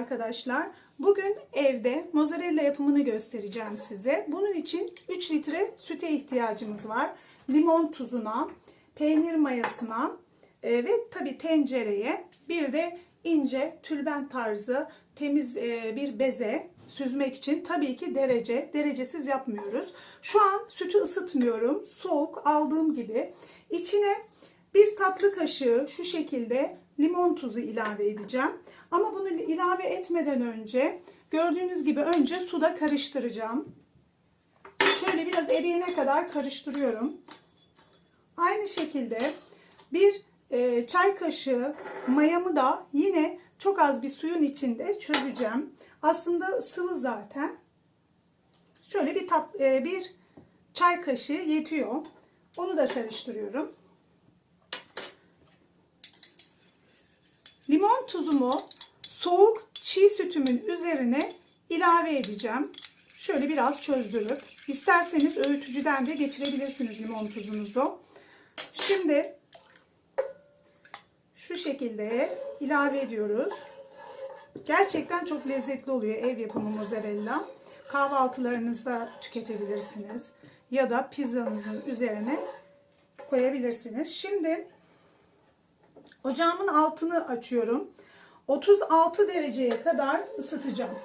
arkadaşlar. Bugün evde mozzarella yapımını göstereceğim size. Bunun için 3 litre süte ihtiyacımız var. Limon tuzuna, peynir mayasına e, ve tabi tencereye bir de ince tülbent tarzı temiz e, bir beze süzmek için tabii ki derece, derecesiz yapmıyoruz. Şu an sütü ısıtmıyorum. Soğuk aldığım gibi. İçine bir tatlı kaşığı şu şekilde limon tuzu ilave edeceğim. Ama bunu ilave etmeden önce gördüğünüz gibi önce suda karıştıracağım. Şöyle biraz eriyene kadar karıştırıyorum. Aynı şekilde bir e, çay kaşığı mayamı da yine çok az bir suyun içinde çözeceğim. Aslında sıvı zaten. Şöyle bir tat, e, bir çay kaşığı yetiyor. Onu da karıştırıyorum. Limon tuzumu soğuk çiğ sütümün üzerine ilave edeceğim. Şöyle biraz çözdürüp isterseniz öğütücüden de geçirebilirsiniz limon tuzunuzu. Şimdi şu şekilde ilave ediyoruz. Gerçekten çok lezzetli oluyor ev yapımı mozzarella. Kahvaltılarınızda tüketebilirsiniz ya da pizzanızın üzerine koyabilirsiniz. Şimdi ocağımın altını açıyorum. 36 dereceye kadar ısıtacağım.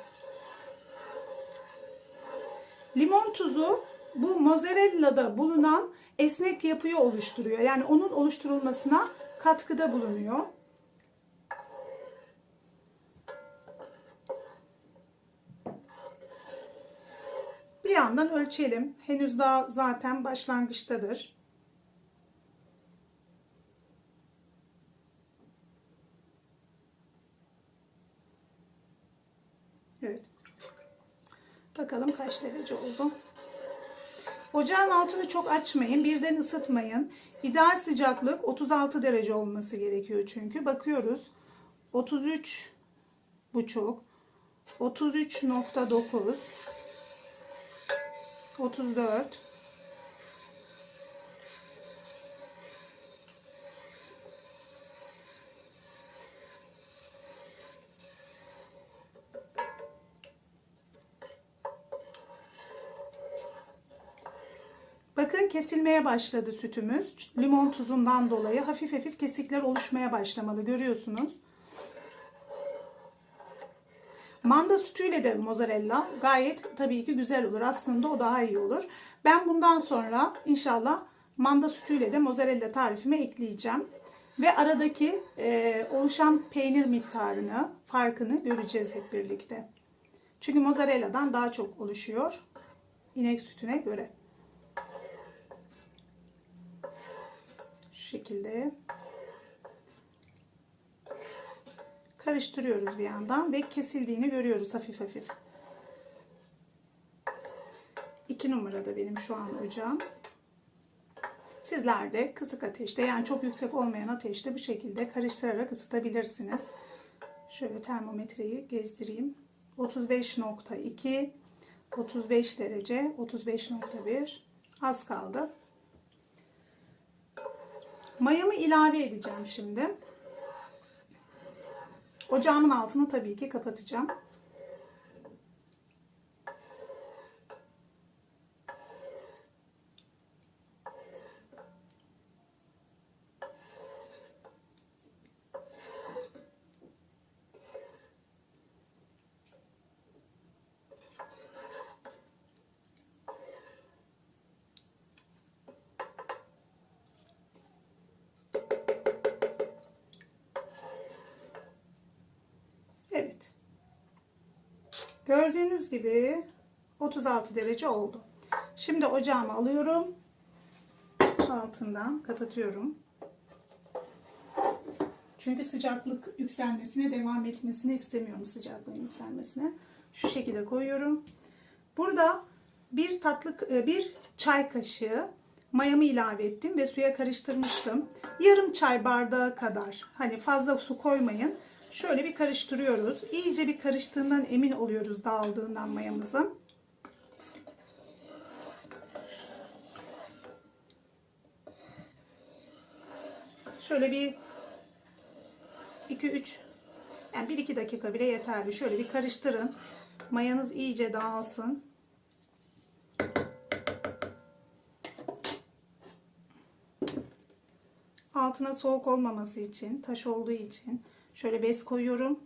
Limon tuzu bu mozzarella'da bulunan esnek yapıyı oluşturuyor. Yani onun oluşturulmasına katkıda bulunuyor. Bir yandan ölçelim. Henüz daha zaten başlangıçtadır. Evet. Bakalım kaç derece oldu. Ocağın altını çok açmayın. Birden ısıtmayın. İdeal sıcaklık 36 derece olması gerekiyor çünkü. Bakıyoruz. 33 buçuk 33.9 34 kesilmeye başladı sütümüz. Limon tuzundan dolayı hafif hafif kesikler oluşmaya başlamalı. Görüyorsunuz. Manda sütüyle de mozzarella gayet tabii ki güzel olur. Aslında o daha iyi olur. Ben bundan sonra inşallah manda sütüyle de mozzarella tarifime ekleyeceğim. Ve aradaki e, oluşan peynir miktarını, farkını göreceğiz hep birlikte. Çünkü mozzarella'dan daha çok oluşuyor inek sütüne göre. Şekilde karıştırıyoruz bir yandan ve kesildiğini görüyoruz hafif hafif. 2 numarada benim şu an ocağım. Sizler de kısık ateşte yani çok yüksek olmayan ateşte bu şekilde karıştırarak ısıtabilirsiniz. Şöyle termometreyi gezdireyim. 35.2 35 derece 35.1 az kaldı. Mayamı ilave edeceğim şimdi. Ocağımın altını tabii ki kapatacağım. Evet. Gördüğünüz gibi 36 derece oldu. Şimdi ocağımı alıyorum. Altından kapatıyorum. Çünkü sıcaklık yükselmesine devam etmesini istemiyorum sıcaklığın yükselmesine. Şu şekilde koyuyorum. Burada bir tatlı bir çay kaşığı mayamı ilave ettim ve suya karıştırmıştım. Yarım çay bardağı kadar. Hani fazla su koymayın. Şöyle bir karıştırıyoruz. İyice bir karıştığından emin oluyoruz dağıldığından mayamızın. Şöyle bir 2 3 Yani 1-2 dakika bile yeterli. Şöyle bir karıştırın. Mayanız iyice dağılsın. Altına soğuk olmaması için, taş olduğu için şöyle bez koyuyorum.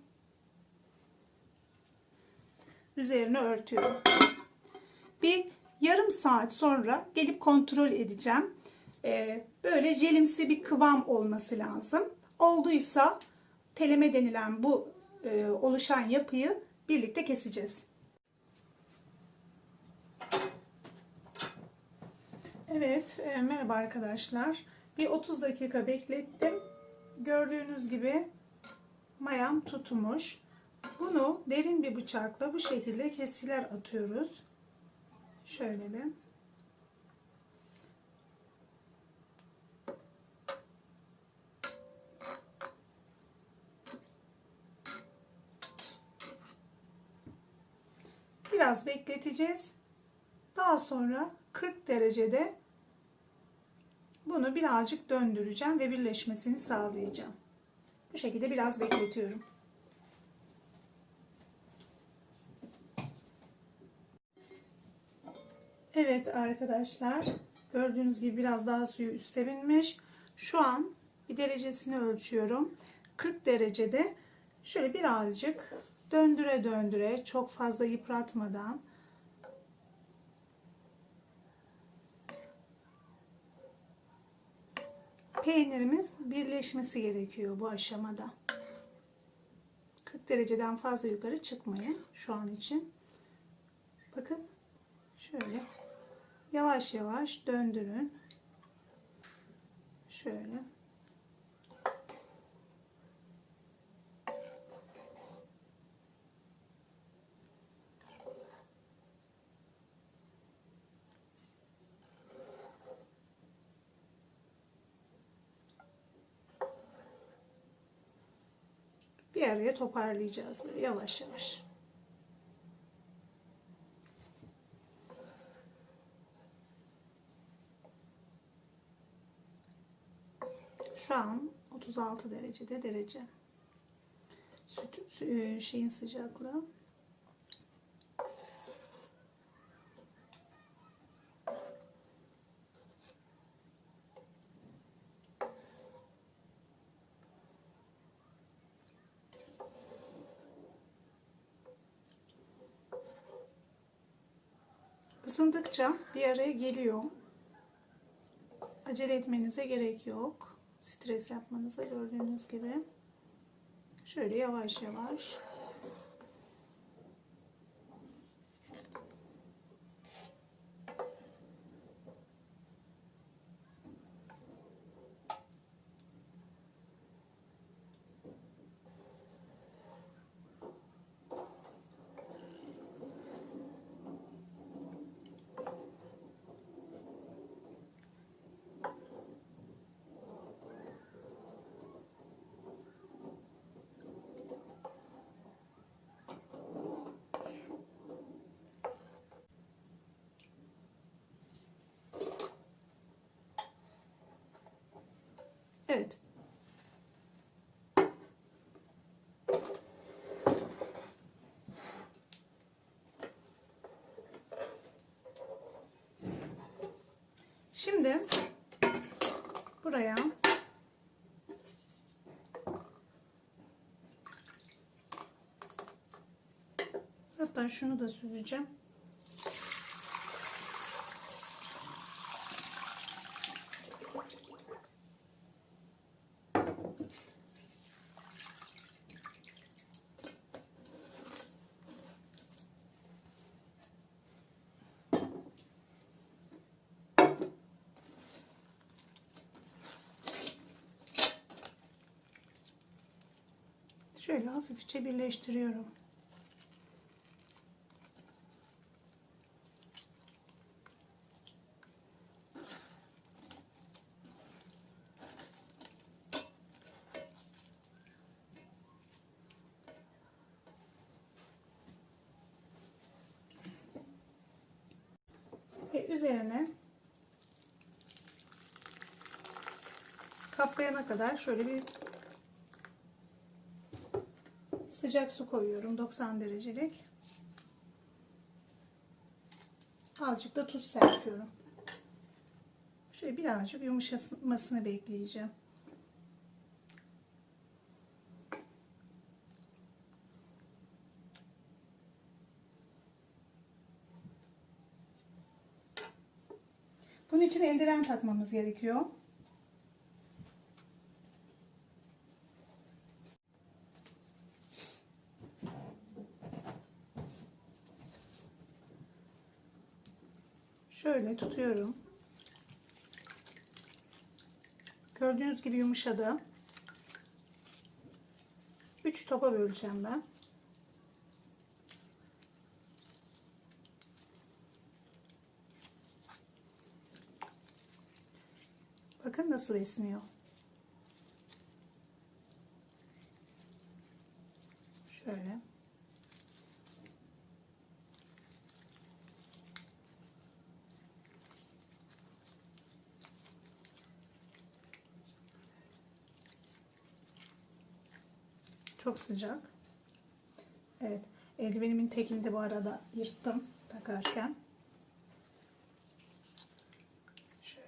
Üzerine örtüyorum. Bir yarım saat sonra gelip kontrol edeceğim. Ee, böyle jelimsi bir kıvam olması lazım. Olduysa teleme denilen bu e, oluşan yapıyı birlikte keseceğiz. Evet, e, merhaba arkadaşlar. Bir 30 dakika beklettim. Gördüğünüz gibi mayam tutmuş. Bunu derin bir bıçakla bu şekilde kesiler atıyoruz. Şöyle bir. Biraz bekleteceğiz. Daha sonra 40 derecede bunu birazcık döndüreceğim ve birleşmesini sağlayacağım. Bu şekilde biraz bekletiyorum. Evet arkadaşlar gördüğünüz gibi biraz daha suyu üste binmiş. Şu an bir derecesini ölçüyorum. 40 derecede şöyle birazcık döndüre döndüre çok fazla yıpratmadan peynirimiz birleşmesi gerekiyor bu aşamada. 40 dereceden fazla yukarı çıkmayın şu an için. Bakın şöyle yavaş yavaş döndürün. Şöyle. Araya toparlayacağız böyle yavaş yavaş. Şu an 36 derecede derece. Süt, sü- şeyin sıcaklığı. Isındıkça bir araya geliyor. Acele etmenize gerek yok. Stres yapmanıza gördüğünüz gibi. Şöyle yavaş yavaş. Evet. Şimdi buraya hatta şunu da süzeceğim. Şöyle hafifçe birleştiriyorum. Ve üzerine kaplayana kadar şöyle bir sıcak su koyuyorum 90 derecelik. Azıcık da tuz serpiyorum. Şöyle birazcık yumuşamasını bekleyeceğim. Bunun için eldiven takmamız gerekiyor. Şöyle tutuyorum. Gördüğünüz gibi yumuşadı. 3 topa böleceğim ben. Bakın nasıl esniyor. Şöyle. Çok sıcak. Evet. Eldivenimin tekini de bu arada yırttım takarken. Şöyle.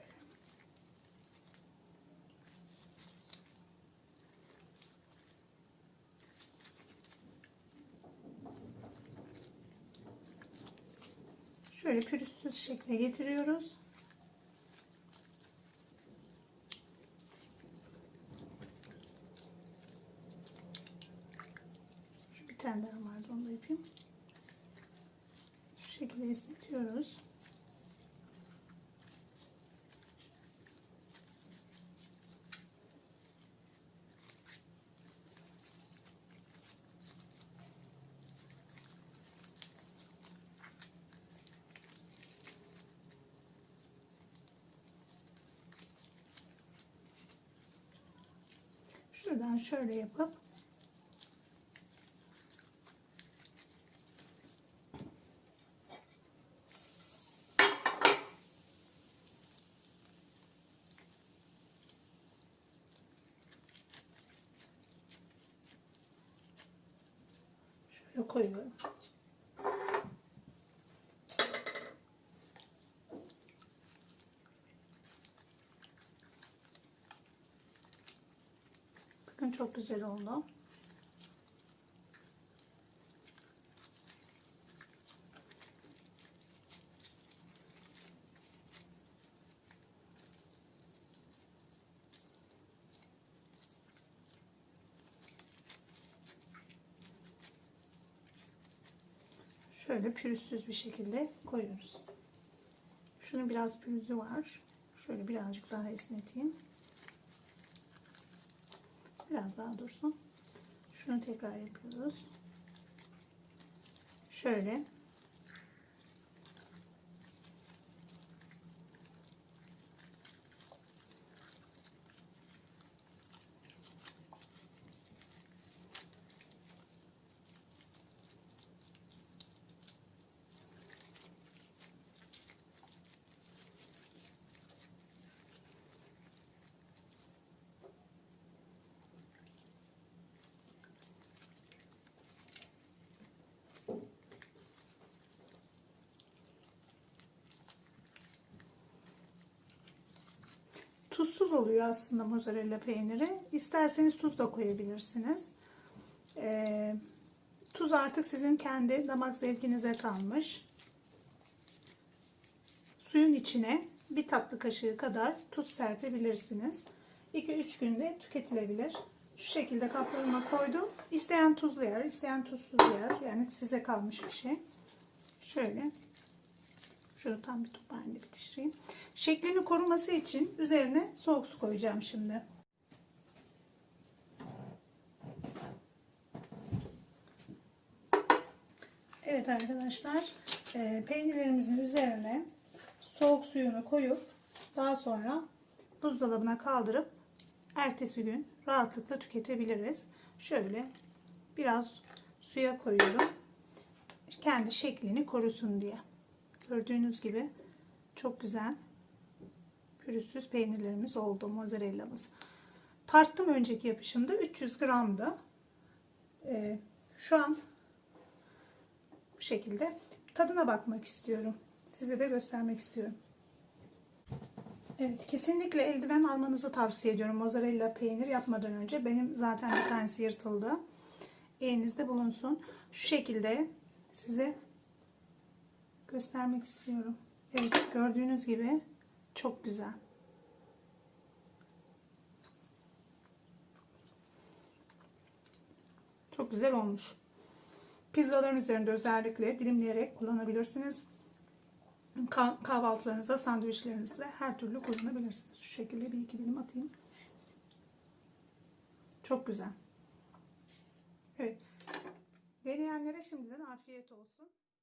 Şöyle pürüzsüz şekle getiriyoruz. Şu bir tane daha vardı onu da yapayım. Şu şekilde esnetiyoruz. Şuradan şöyle yapıp şöyle koyuyorum. Bakın çok güzel oldu. Şöyle pürüzsüz bir şekilde koyuyoruz. Şunun biraz pürüzü var. Şöyle birazcık daha esneteyim. Biraz daha dursun. Şunu tekrar yapıyoruz. Şöyle. Tuzsuz oluyor aslında mozzarella peyniri. İsterseniz tuz da koyabilirsiniz. Ee, tuz artık sizin kendi damak zevkinize kalmış. Suyun içine bir tatlı kaşığı kadar tuz serpebilirsiniz. 2-3 günde tüketilebilir. Şu şekilde kaplarıma koydum. İsteyen tuzlu yer, isteyen tuzsuz yer. Yani size kalmış bir şey. Şöyle Şunu tam bir top halinde bitiştireyim. Şeklini koruması için üzerine soğuk su koyacağım şimdi. Evet arkadaşlar e, peynirlerimizin üzerine soğuk suyunu koyup daha sonra buzdolabına kaldırıp ertesi gün rahatlıkla tüketebiliriz. Şöyle biraz suya koyuyorum. Kendi şeklini korusun diye. Gördüğünüz gibi çok güzel pürüzsüz peynirlerimiz oldu. Mozzarella'mız. Tarttım önceki yapışımda 300 gramdı. Ee, Şu an bu şekilde tadına bakmak istiyorum. Size de göstermek istiyorum. Evet, kesinlikle eldiven almanızı tavsiye ediyorum. Mozzarella peynir yapmadan önce. Benim zaten bir tanesi yırtıldı. Elinizde bulunsun. Şu şekilde size göstermek istiyorum. Evet, gördüğünüz gibi çok güzel. Çok güzel olmuş. Pizzaların üzerinde özellikle dilimleyerek kullanabilirsiniz. Kah- kahvaltılarınıza, sandviçlerinize her türlü kullanabilirsiniz. Şu şekilde bir iki dilim atayım. Çok güzel. Evet. Deneyenlere şimdiden afiyet olsun.